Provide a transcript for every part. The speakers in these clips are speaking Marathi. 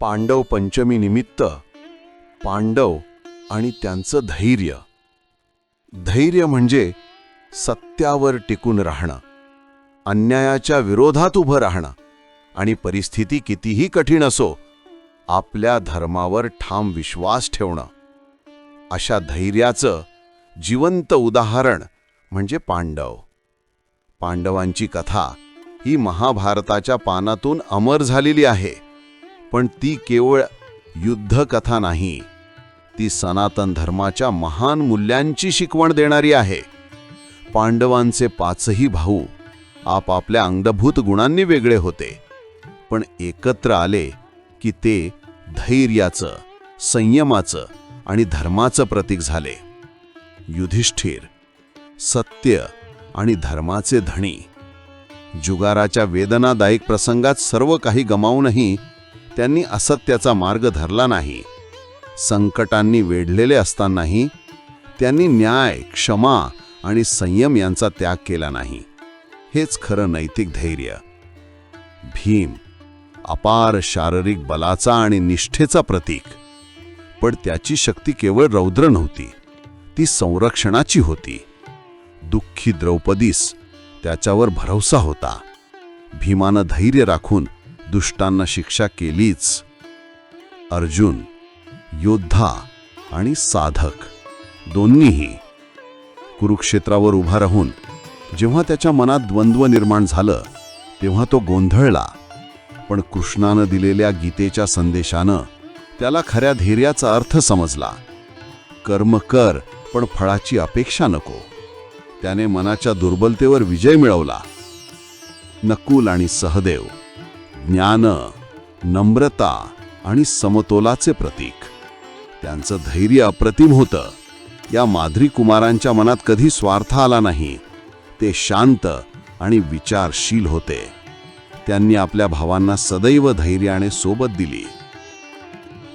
पांडव पंचमी निमित्त पांडव आणि त्यांचं धैर्य. धैर्य म्हणजे सत्यावर टिकून राहणं अन्यायाच्या विरोधात उभं राहणं आणि परिस्थिती कितीही कठीण असो आपल्या धर्मावर ठाम विश्वास ठेवणं. अशा धैर्याचं जिवंत उदाहरण म्हणजे पांडव. पांडवांची कथा ही महाभारताच्या पानातून अमर झालेली आहे. पण ती केवळ युद्धकथा नाही ती सनातन धर्माच्या महान मूल्यांची शिकवण देणारी आहे. पांडवांचे पाचही भाऊ आपापल्या अंगभूत गुणांनी वेगळे होते पण एकत्र आले की ते धैर्याचं संयमाचं आणि धर्माचं प्रतीक झाले. युधिष्ठिर सत्य आणि धर्माचे धणी. जुगाराच्या वेदनादायक प्रसंगात सर्व काही गमावूनही त्यांनी असत्याचा मार्ग धरला नाही. संकटांनी वेढलेले असतानाही त्यांनी न्याय क्षमा आणि संयम यांचा त्याग केला नाही. हेच खरं नैतिक धैर्य. भीम अपार शारीरिक बलाचा आणि निष्ठेचा प्रतीक. पण त्याची शक्ती केवळ रौद्र नव्हती ती संरक्षणाची होती. दुःखी द्रौपदीस त्याच्यावर भरवसा होता. भीमानं धैर्य राखून दुष्टांना शिक्षा केलीच. अर्जुन योद्धा आणि साधक दोन्हीही कुरुक्षेत्रावर उभा राहून जेव्हा त्याच्या मनात द्वंद्व निर्माण झालं तेव्हा तो गोंधळला. पण कृष्णानं दिलेल्या गीतेच्या संदेशानं त्याला खऱ्या धैर्याचा अर्थ समजला. कर्म कर पण फळाची अपेक्षा नको. त्याने मनाच्या दुर्बलतेवर विजय मिळवला. नकुल आणि सहदेव ज्ञान नम्रता आणि समतोलाचे प्रतीक. त्यांचं धैर्य अप्रतिम होतं. या माधुरी कुमारांच्या मनात कधी स्वार्थ आला नाही. ते शांत आणि विचारशील होते. त्यांनी आपल्या भावांना सदैव धैर्याने सोबत दिली.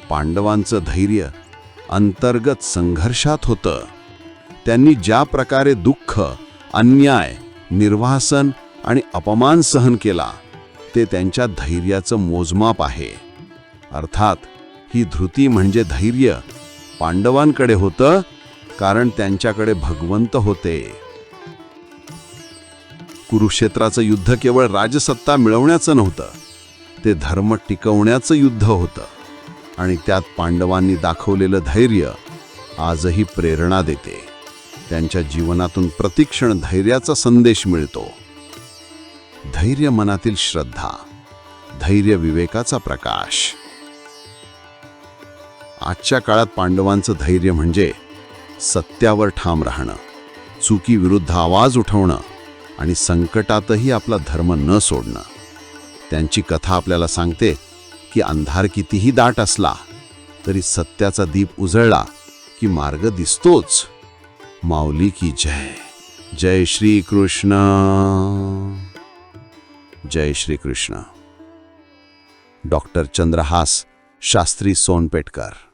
पांडवांचं धैर्य अंतर्गत संघर्षात होतं. त्यांनी ज्या प्रकारे दुःख अन्याय निर्वासन आणि अपमान सहन केला ते त्यांच्या धैर्याचं मोजमाप आहे. अर्थात ही धृती म्हणजे धैर्य. पांडवांकडे होतं कारण त्यांच्याकडे भगवंत होते. कुरुक्षेत्राचं युद्ध केवळ राजसत्ता मिळवण्याचं नव्हतं. ते धर्म टिकवण्याचं युद्ध होतं. आणि त्यात पांडवांनी दाखवलेलं धैर्य आजही प्रेरणा देते. त्यांच्या जीवनातून प्रतिक्षण धैर्याचा संदेश मिळतो. धैर्य मनातील श्रद्धा धैर्य विवेकाचा प्रकाश. आजच्या काळात पांडवांचं धैर्य म्हणजे सत्यावर ठाम राहणं चुकीविरुद्ध आवाज उठवणं आणि संकटातही आपला धर्म न सोडणं. त्यांची कथा आपल्याला सांगते की अंधार कितीही दाट असला तरी सत्याचा दीप उजळला की मार्ग दिसतोच. माऊली की जय. जय श्री कृष्ण जय श्रीकृष्ण. डॉक्टर चंद्रहास शास्त्री सोनपेटकर.